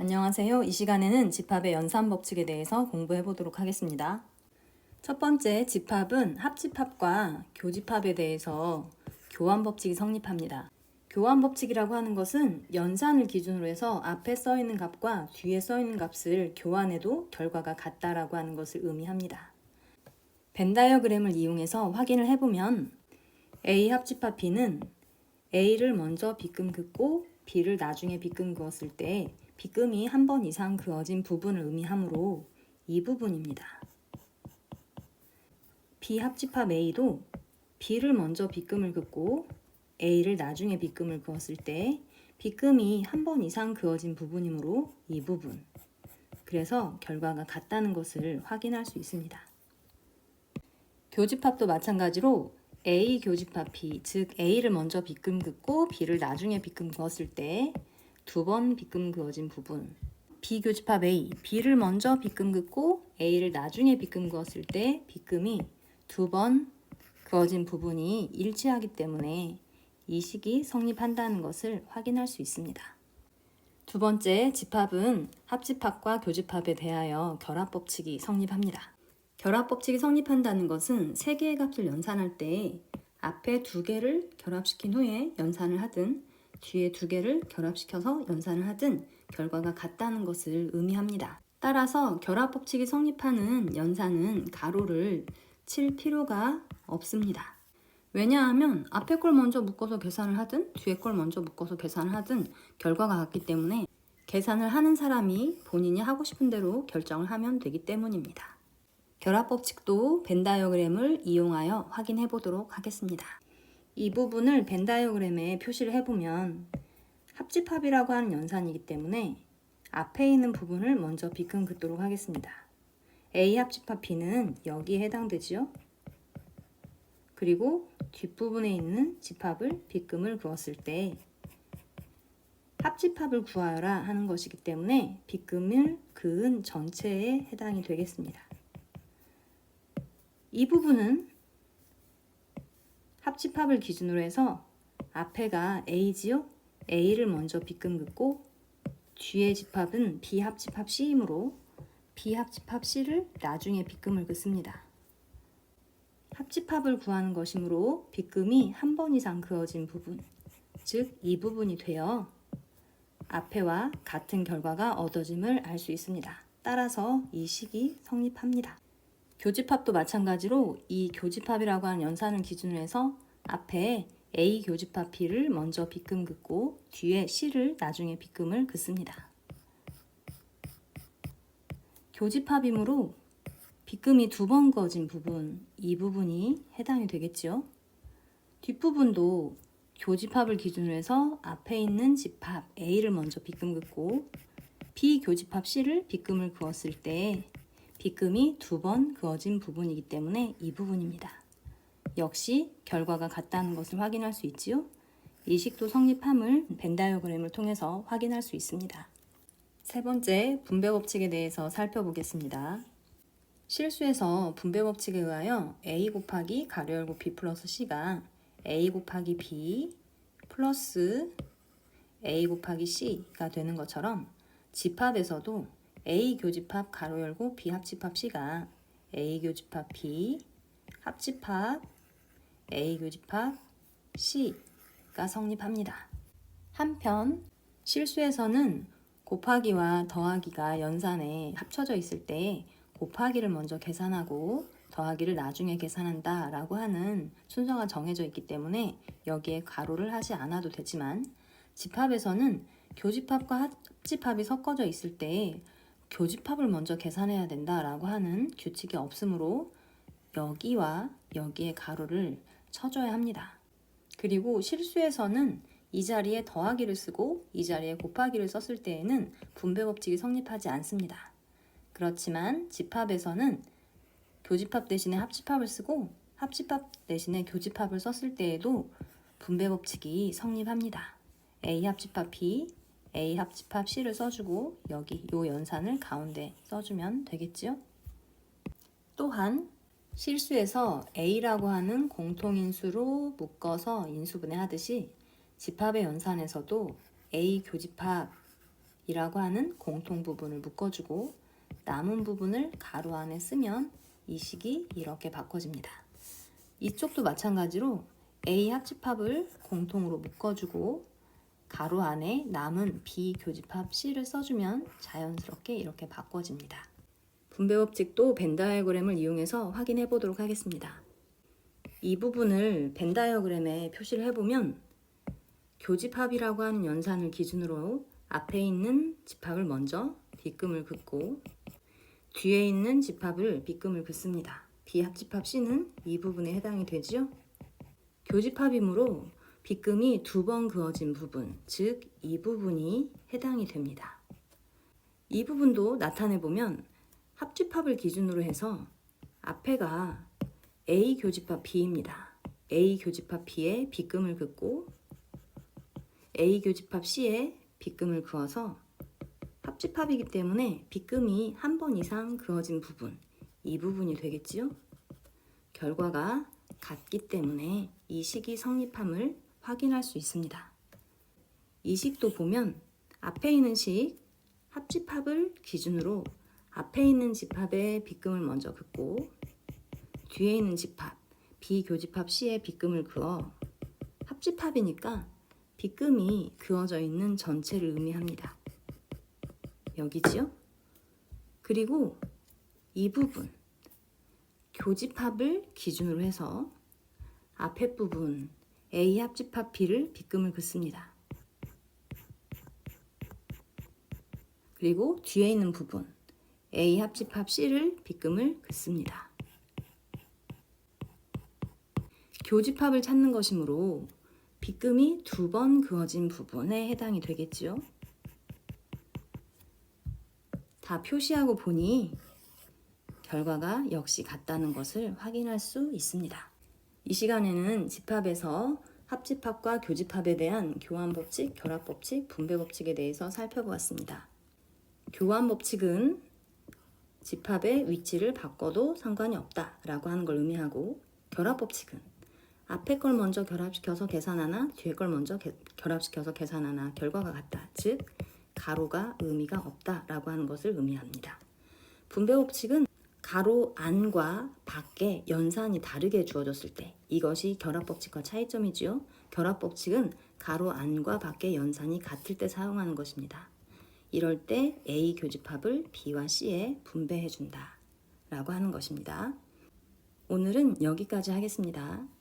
안녕하세요. 이 시간에는 집합의 연산 법칙에 대해서 공부해 보도록 하겠습니다. 첫 번째 집합은 합집합과 교집합에 대해서 교환 법칙이 성립합니다. 교환 법칙이라고 하는 것은 연산을 기준으로 해서 앞에 써 있는 값과 뒤에 써 있는 값을 교환해도 결과가 같다라고 하는 것을 의미합니다. 벤 다이어그램을 이용해서 확인을 해보면 A 합집합 B는 A를 먼저 B끔 긋고 B를 나중에 B끔 그었을 때 B끔이 한 번 이상 그어진 부분을 의미하므로 이 부분입니다. B 합집합 A도 B를 먼저 B끔을 긋고 A를 나중에 B끔을 그었을 때 B끔이 한 번 이상 그어진 부분이므로 이 부분. 그래서 결과가 같다는 것을 확인할 수 있습니다. 교집합도 마찬가지로 A 교집합 B, 즉 A를 먼저 B끔 긋고 B를 나중에 B끔 그었을 때 두번 B끔 그어진 부분. B 교집합 A, B를 먼저 B끔 긋고 A를 나중에 B끔 그었을 때 B끔이 두 번 그어진 부분이 일치하기 때문에 이 식이 성립한다는 것을 확인할 수 있습니다. 두 번째 집합은 합집합과 교집합에 대하여 결합 법칙이 성립합니다. 결합 법칙이 성립한다는 것은 세 개의 값을 연산할 때 앞에 두 개를 결합시킨 후에 연산을 하든 뒤에 두 개를 결합시켜서 연산을 하든 결과가 같다는 것을 의미합니다. 따라서 결합 법칙이 성립하는 연산은 가로를 칠 필요가 없습니다. 왜냐하면 앞에 걸 먼저 묶어서 계산을 하든 뒤에 걸 먼저 묶어서 계산을 하든 결과가 같기 때문에 계산을 하는 사람이 본인이 하고 싶은 대로 결정을 하면 되기 때문입니다. 결합 법칙도 벤 다이어그램을 이용하여 확인해 보도록 하겠습니다. 이 부분을 벤 다이어그램에 표시를 해보면 합집합이라고 하는 연산이기 때문에 앞에 있는 부분을 먼저 B끔 긋도록 하겠습니다. A 합집합 B는 여기에 해당되지요. 그리고 뒷부분에 있는 집합을 B끔을 그었을 때 합집합을 구하여라 하는 것이기 때문에 B끔을 그은 전체에 해당이 되겠습니다. 이 부분은 합집합을 기준으로 해서 앞에가 A지요? A를 먼저 B끔 긋고 뒤에 집합은 B 합집합 C이므로 B 합집합 C를 나중에 B끔을 긋습니다. 합집합을 구하는 것이므로 B끔이 한 번 이상 그어진 부분, 즉 이 부분이 되어 앞에와 같은 결과가 얻어짐을 알 수 있습니다. 따라서 이 식이 성립합니다. 교집합도 마찬가지로 이 교집합이라고 하는 연산을 기준으로 해서 앞에 A 교집합 B를 먼저 B끔 긋고 뒤에 C를 나중에 B끔을 긋습니다. 교집합이므로 B끔이 두번 그어진 부분, 이 부분이 해당이 되겠죠. 뒷부분도 교집합을 기준으로 해서 앞에 있는 집합 A를 먼저 B끔 긋고 B 교집합 C를 B끔을 그었을 때 B끔이 두 번 그어진 부분이기 때문에 이 부분입니다. 역시 결과가 같다는 것을 확인할 수 있지요. 이 식도 성립함을 벤 다이어그램을 통해서 확인할 수 있습니다. 세 번째, 분배 법칙에 대해서 살펴보겠습니다. 실수에서 분배 법칙에 의하여 a 곱하기 가로 열고 b 플러스 c가 a 곱하기 b 플러스 a 곱하기 c가 되는 것처럼 집합에서도 A 교집합 가로 열고 B 합집합 C가 A 교집합 B 합집합 A 교집합 C가 성립합니다. 한편 실수에서는 곱하기와 더하기가 연산에 합쳐져 있을 때 곱하기를 먼저 계산하고 더하기를 나중에 계산한다 라고 하는 순서가 정해져 있기 때문에 여기에 가로를 하지 않아도 되지만 집합에서는 교집합과 합집합이 섞어져 있을 때 교집합을 먼저 계산해야 된다라고 하는 규칙이 없으므로 여기와 여기에 가로를 쳐줘야 합니다. 그리고 실수에서는 이 자리에 더하기를 쓰고 이 자리에 곱하기를 썼을 때에는 분배 법칙이 성립하지 않습니다. 그렇지만 집합에서는 교집합 대신에 합집합을 쓰고 합집합 대신에 교집합을 썼을 때에도 분배 법칙이 성립합니다. A 합집합 B, A 합집합 C를 써주고 여기 요 연산을 가운데 써주면 되겠지요? 또한 실수에서 A라고 하는 공통인수로 묶어서 인수분해 하듯이 집합의 연산에서도 A 교집합이라고 이라고 하는 공통 부분을 묶어주고 남은 부분을 가로 안에 쓰면 이 식이 이렇게 바꿔집니다. 이쪽도 마찬가지로 A 합집합을 공통으로 묶어주고 가로 안에 남은 B 교집합 C를 써주면 자연스럽게 이렇게 바꿔집니다. 분배 법칙도 벤 다이어그램을 이용해서 확인해 보도록 하겠습니다. 이 부분을 벤 다이어그램에 표시를 해보면 교집합이라고 하는 연산을 기준으로 앞에 있는 집합을 먼저 빗금을 긋고 뒤에 있는 집합을 빗금을 긋습니다. 비합집합 C는 이 부분에 해당이 되지요. 교집합이므로 빗금이 두 번 그어진 부분, 즉 이 부분이 해당이 됩니다. 이 부분도 나타내 보면 합집합을 기준으로 해서 앞에가 A 교집합 B입니다. A 교집합 B에 빗금을 긋고 A 교집합 C에 빗금을 그어서 합집합이기 때문에 빗금이 한 번 이상 그어진 부분, 이 부분이 되겠지요. 결과가 같기 때문에 이 식이 성립함을 확인할 수 있습니다. 이 식도 보면 앞에 있는 식 합집합을 기준으로 앞에 있는 집합에 빗금을 먼저 긋고 뒤에 있는 집합 비교집합 C에 빗금을 그어 합집합이니까 빗금이 그어져 있는 전체를 의미합니다. 여기지요? 그리고 이 부분 교집합을 기준으로 해서 앞에 부분 A 합집합 B를 빗금을 긋습니다. 그리고 뒤에 있는 부분 A 합집합 C를 빗금을 긋습니다. 교집합을 찾는 것이므로 빗금이 두 번 그어진 부분에 해당이 되겠지요. 다 표시하고 보니 결과가 역시 같다는 것을 확인할 수 있습니다. 이 시간에는 집합에서 합집합과 교집합에 대한 교환 법칙, 결합 법칙, 분배 법칙에 대해서 살펴보았습니다. 교환 법칙은 집합의 위치를 바꿔도 상관이 없다 라고 하는 걸 의미하고 결합 법칙은 앞에 걸 먼저 결합시켜서 계산하나 뒤에 걸 먼저 개- 결합시켜서 계산하나 결과가 같다. 즉 가로가 의미가 없다 라고 하는 것을 의미합니다. 분배 법칙은 가로 안과 밖에 연산이 다르게 주어졌을 때 이것이 결합 법칙과 차이점이지요. 결합 법칙은 가로 안과 밖에 연산이 같을 때 사용하는 것입니다. 이럴 때 A 교집합을 B와 C에 분배해 준다. 라고 하는 것입니다. 오늘은 여기까지 하겠습니다.